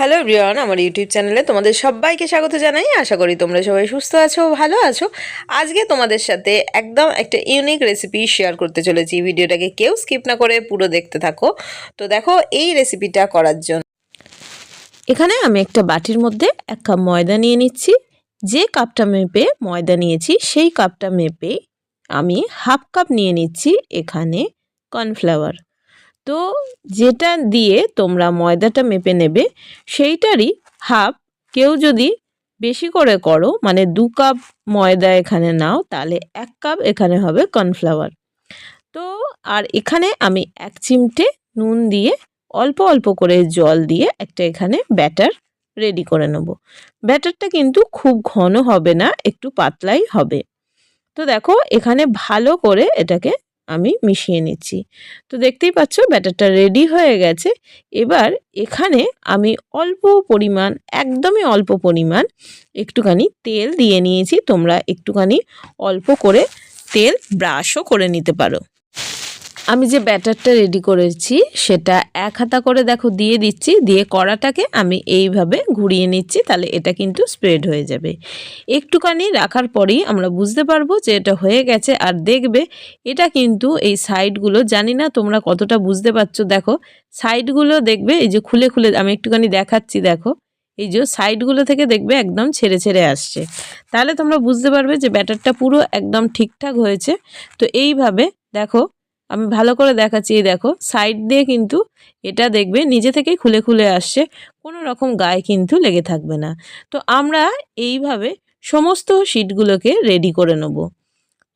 Hello everyone, আমার YouTube চ্যানেলে তোমাদের সবাইকে স্বাগত জানাই। আশা করি তোমরা সবাই সুস্থ আছো, ভালো আছো। আজকে তোমাদের সাথে একদম একটা ইউনিক রেসিপি শেয়ার করতে চলেছি। ভিডিওটাকে কেউ স্কিপ না করে পুরো দেখতে থাকো। তো দেখো, এই রেসিপিটা করার জন্য এখানে আমি একটা বাটির মধ্যে এক কাপ ময়দা নিয়ে নিচ্ছি। যে কাপটা মেপে ময়দা নিয়েছি, সেই কাপটা মেপে আমি হাফ কাপ নিয়ে নিচ্ছি এখানে কর্নফ্লাওয়ার তো যেটা দিয়ে তোমরা ময়দাটা মেপে নেবে, সেইটারই হাফ কেউ যদি বেশি করে করো মানে দু কাপ ময়দা এখানে নাও, তাহলে এক কাপ এখানে হবে কর্নফ্লাওয়ার। তো আর এখানে আমি এক চিমটে নুন দিয়ে অল্প অল্প করে জল দিয়ে একটা এখানে ব্যাটার রেডি করে নেব। ব্যাটারটা কিন্তু খুব ঘন হবে না, একটু পাতলাই হবে। তো দেখো, এখানে ভালো করে এটাকে আমি মিশিয়ে নিচ্ছি। তো দেখতেই পাচ্ছ, ব্যাটারটা রেডি হয়ে গেছে। এবার এখানে আমি অল্প পরিমাণ, একদমই অল্প পরিমাণ একটুখানি তেল দিয়ে নিয়েছি। তোমরা একটুখানি অল্প করে তেল ব্রাশও করে নিতে পারো। আমি যে ব্যাটারটা রেডি করেছি, সেটা এক হাতা করে দেখো দিয়ে দিচ্ছি, দিয়ে কড়াটাকে আমি এইভাবে ঘুরিয়ে নিচ্ছি, তাহলে এটা কিন্তু স্প্রেড হয়ে যাবে। একটুখানি রাখার পরেই আমরা বুঝতে পারব যে এটা হয়ে গেছে, আর দেখবে এটা কিন্তু এই সাইডগুলো জানি না তোমরা কতটা বুঝতে পারছ, দেখো সাইডগুলো দেখবে, এই যে খুলে খুলে, আমি একটুখানি দেখাচ্ছি, দেখো এই যে সাইডগুলো থেকে দেখবে একদম ছেড়ে ছেড়ে আসছে। তাহলে তোমরা বুঝতে পারবে যে ব্যাটারটা পুরো একদম ঠিকঠাক হয়েছে। তো এইভাবে দেখো আমি ভালো করে দেখাচ্ছি, এই দেখো। সাইড দিয়ে কিন্তু এটা দেখবে, নিজে থেকেই খুলে খুলে আসছে, কোনো রকম গায়ে কিন্তু লেগে থাকবে না। তো আমরা এইভাবে সমস্ত শিটগুলোকে রেডি করে নেব।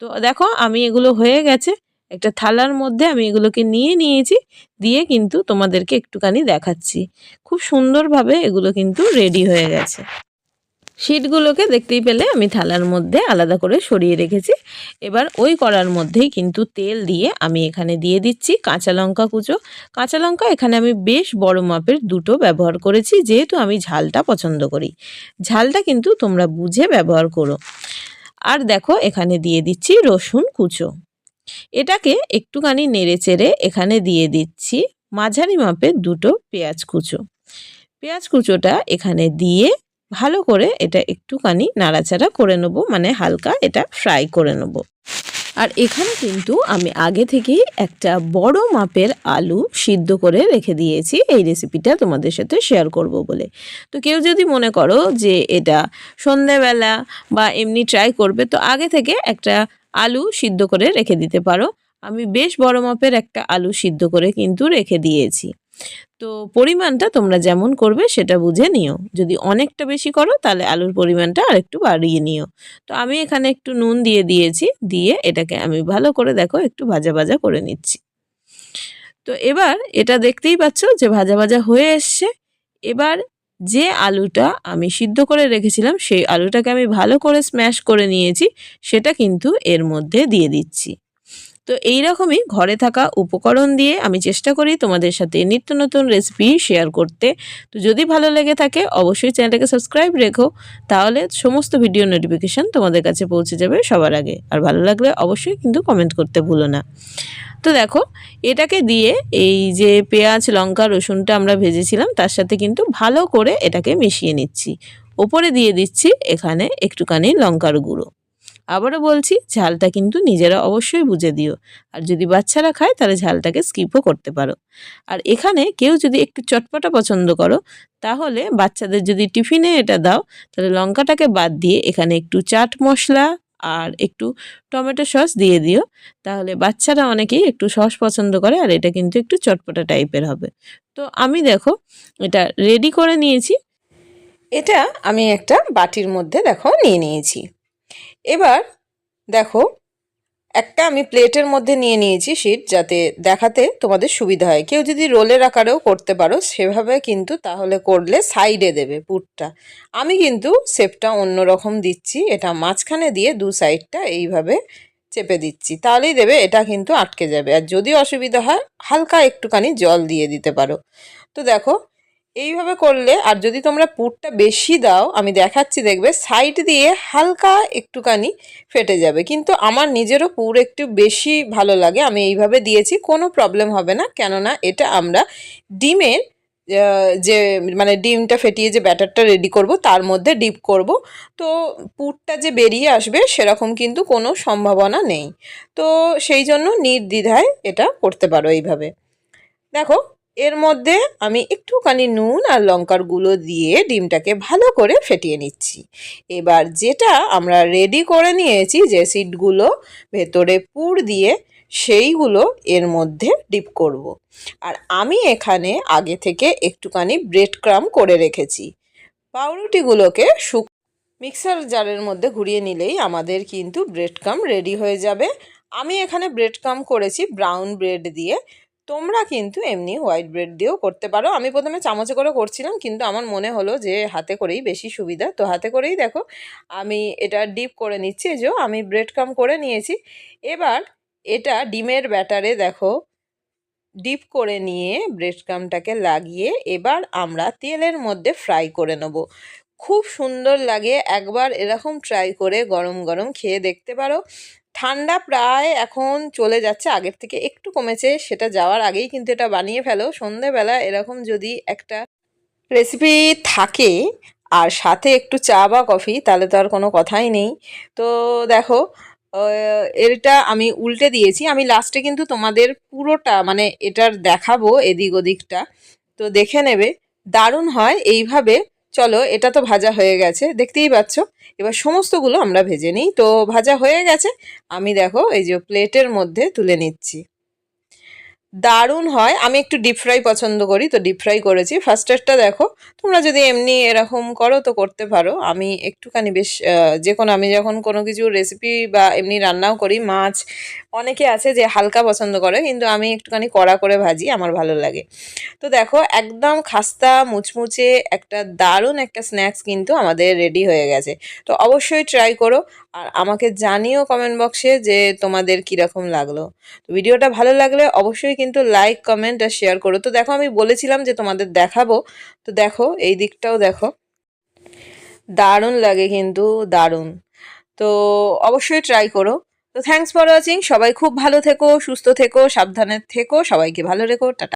তো দেখো, আমি এগুলো হয়ে গেছে, একটা থালার মধ্যে আমি এগুলোকে নিয়ে নিয়েছি, দিয়ে কিন্তু তোমাদেরকে একটুখানি দেখাচ্ছি। খুব সুন্দরভাবে এগুলো কিন্তু রেডি হয়ে গেছে। শিটগুলোকে দেখতেই পেলে আমি থালার মধ্যে আলাদা করে সরিয়ে রেখেছি। এবার ওই কড়ার মধ্যেই কিন্তু তেল দিয়ে আমি এখানে দিয়ে দিচ্ছি কাঁচা লঙ্কা কুচো। কাঁচা লঙ্কা এখানে আমি বেশ বড় মাপের দুটো ব্যবহার করেছি, যেহেতু আমি ঝালটা পছন্দ করি। ঝালটা কিন্তু তোমরা বুঝে ব্যবহার করো। আর দেখো, এখানে দিয়ে দিচ্ছি রসুন কুচো। এটাকে একটুখানি নেড়ে চেড়ে এখানে দিয়ে দিচ্ছি মাঝারি মাপের দুটো পেঁয়াজ কুচো। পেঁয়াজ কুচোটা এখানে দিয়ে ভালো করে এটা একটুখানি নাড়াচাড়া করে নেব মানে হালকা এটা ফ্রাই করে নেব। আর এখানে কিন্তু আমি আগে থেকেই একটা বড় মাপের আলু সিদ্ধ করে রেখে দিয়েছি, এই রেসিপিটা তোমাদের সাথে শেয়ার করব বলে। তো কেউ যদি মনে করো যে এটা সন্ধেবেলা বা এমনি ট্রাই করবে, তো আগে থেকে একটা আলু সিদ্ধ করে রেখে দিতে পারো। আমি বেশ বড় মাপের একটা আলু সিদ্ধ করে কিন্তু রেখে দিয়েছি। তো পরিমাণটা তোমরা যেমন করবে সেটা বুঝে নিও। যদি অনেকটা বেশি করো, তাহলে আলুর পরিমাণটা আরেকটু বাড়িয়ে নিও। তো আমি এখানে একটু নুন দিয়ে দিয়েছি, দিয়ে এটাকে আমি ভালো করে দেখো একটু ভাজা ভাজা করে নিচ্ছি। তো এবার এটা দেখতেই পাচ্ছ যে ভাজা ভাজা হয়ে এসছে। এবার যে আলুটা আমি সিদ্ধ করে রেখেছিলাম, সেই আলুটাকে আমি ভালো করে স্ম্যাশ করে নিয়েছি, সেটা কিন্তু এর মধ্যে দিয়ে দিচ্ছি। তো এই রকমই ঘরে থাকা উপকরণ দিয়ে আমি চেষ্টা করি তোমাদের সাথে নিত্য নতুন রেসিপি শেয়ার করতে। তো যদি ভালো লেগে থাকে, অবশ্যই চ্যানেলটাকে সাবস্ক্রাইব রেখো, তাহলে সমস্ত ভিডিও নোটিফিকেশান তোমাদের কাছে পৌঁছে যাবে সবার আগে। আর ভালো লাগলে অবশ্যই কিন্তু কমেন্ট করতে ভুলো না। তো দেখো, এটাকে দিয়ে এই যে পেঁয়াজ, লঙ্কা, রসুনটা আমরা ভেজেছিলাম, তার সাথে কিন্তু ভালো করে এটাকে মিশিয়ে নিচ্ছি। ওপরে দিয়ে দিচ্ছি এখানে একটুখানি লঙ্কার গুঁড়ো। আবারও বলছি, ঝালটা কিন্তু নিজেরা অবশ্যই বুঝে দিও। আর যদি বাচ্চারা খায়, তাহলে ঝালটাকে স্কিপও করতে পারো। আর এখানে কেউ যদি একটু চটপটা পছন্দ করো, তাহলে বাচ্চাদের যদি টিফিনে এটা দাও, তাহলে লঙ্কাটাকে বাদ দিয়ে এখানে একটু চাট মশলা আর একটু টমেটো সস দিয়ে দিও। তাহলে বাচ্চারা অনেকেই একটু সস পছন্দ করে আর এটা কিন্তু একটু চটপটা টাইপের হবে। তো আমি দেখো, এটা রেডি করে নিয়েছি। এটা আমি একটা বাটির মধ্যে দেখো নিয়ে নিয়েছি। এবার দেখো, একটা আমি প্লেটের মধ্যে নিয়ে নিয়েছি শিট যাতে দেখাতে তোমাদের সুবিধা হয়। কেউ যদি রোলের আকারেও করতে পারো, সেভাবে কিন্তু তাহলে করলে সাইডে দেবে পুরটা আমি কিন্তু শেপটা অন্যরকম দিচ্ছি, এটা মাঝখানে দিয়ে দু সাইডটা এইভাবে চেপে দিচ্ছি। তাহলেই দেবে, এটা কিন্তু আটকে যাবে। আর যদি অসুবিধা হয়, হালকা একটুখানি জল দিয়ে দিতে পারো। তো দেখো এইভাবে করলে, আর যদি তোমরা পুরটা বেশি দাও, আমি দেখাচ্ছি দেখবে সাইড দিয়ে হালকা একটুখানি ফেটে যাবে। কিন্তু আমার নিজেরও পুর একটু বেশি ভালো লাগে, আমি এইভাবে দিয়েছি, কোনো প্রবলেম হবে না। কেননা এটা আমরা ডিমের যে মানে ডিমটা ফেটিয়ে যে ব্যাটারটা রেডি করব, তার মধ্যে ডিপ করব। তো পুরটা যে বেরিয়ে আসবে, সেরকম কিন্তু কোনো সম্ভাবনা নেই। তো সেই জন্য নির্দ্বিধায় এটা করতে পারো এইভাবে। দেখো এর মধ্যে আমি একটুখানি নুন আর লঙ্কার গুঁড়ো দিয়ে ডিমটাকে ভালো করে ফেটিয়ে নিচ্ছি। এবার যেটা আমরা রেডি করে নিয়েছি যে সিটগুলো ভেতরে পুর দিয়ে সেইগুলো এর মধ্যে ডিপ করব। আর আমি এখানে আগে থেকে একটুখানি ব্রেড ক্রাম করে রেখেছি। পাউরুটিগুলোকে শুক মিক্সার জারের মধ্যে ঘুরিয়ে নিলেই আমাদের কিন্তু ব্রেড ক্রাম রেডি হয়ে যাবে। আমি এখানে ব্রেড ক্রাম করেছি ব্রাউন ব্রেড দিয়ে। তোমরা কিন্তু এমনি হোয়াইট ব্রেড দিয়েও করতে পারো। আমি প্রথমে চামচে করে করছিলাম, কিন্তু আমার মনে হলো যে হাতে করেই বেশি সুবিধা। তো হাতে করেই দেখো, আমি এটা ডিপ করে নিচ্ছি যে আমি ব্রেড ক্রাম করে নিয়েছি। এবার এটা ডিমের ব্যাটারে দেখো ডিপ করে নিয়ে ব্রেড ক্রামটাকে লাগিয়ে এবার আমরা তেলের মধ্যে ফ্রাই করে নেব। খুব সুন্দর লাগে, একবার এরকম ট্রাই করে গরম গরম খেয়ে দেখতে পারো। ঠান্ডা প্রায় এখন চলে যাচ্ছে, আগের থেকে একটু কমেছে, সেটা যাওয়ার আগেই কিন্তু এটা বানিয়ে ফেলো। সন্ধেবেলা এরকম যদি একটা রেসিপি থাকে আর সাথে একটু চা বা কফি তাহলে তো আর কোনো কথাই নেই। তো দেখো এটা আমি উল্টে দিয়েছি। আমি লাস্টে কিন্তু তোমাদের পুরোটা মানে এটার দেখাবো এদিক ওদিকটা। তো দেখে নেবে, দারুণ হয়। এইভাবে চলো, এটা তো ভাজা হয়ে গেছে, দেখতেই পাচ্ছ। এবার সমস্তগুলো আমরা ভেজে নিই। তো ভাজা হয়ে গেছে। আমি দেখো, এই যে প্লেটের মধ্যে তুলে নিচ্ছি। দারুণ হয়। আমি একটু ডিপ ফ্রাই পছন্দ করি, তো ডিপ ফ্রাই করেছি। ফার্স্টেরটা দেখো, তোমরা যদি এমনি এরকম করো তো করতে পারো। আমি একটুখানি বেশ যে কোনো আমি যখন কোনো কিছু রেসিপি বা এমনি রান্নাও করি, মাছ, অনেকে আছে যে হালকা পছন্দ করে, কিন্তু আমি একটুখানি কড়া করে ভাজি, আমার ভালো লাগে। তো দেখো, একদম খাস্তা, মুচমুচে, একটা দারুণ একটা স্ন্যাক্স কিন্তু আমাদের রেডি হয়ে গেছে। তো অবশ্যই ট্রাই করো, আর আমাকে জানিও কমেন্ট বক্সে যে তোমাদের কীরকম লাগল। তো ভিডিওটা ভালো লাগলে অবশ্যই কিন্তু লাইক কমেন্ট আর শেয়ার করো। তো দেখো, আমি বলেছিলাম যে তোমাদের দেখাবো। তো দেখো, এই দিকটাও দেখো। দারুণ লাগে কিন্তু, দারুণ। তো অবশ্যই ট্রাই করো। তো থ্যাংকস ফর ওয়াচিং সবাই খুব ভালো থেকো, সুস্থ থেকো, সাবধানে থেকো, সবাইকে ভালো রেখো, টাটা।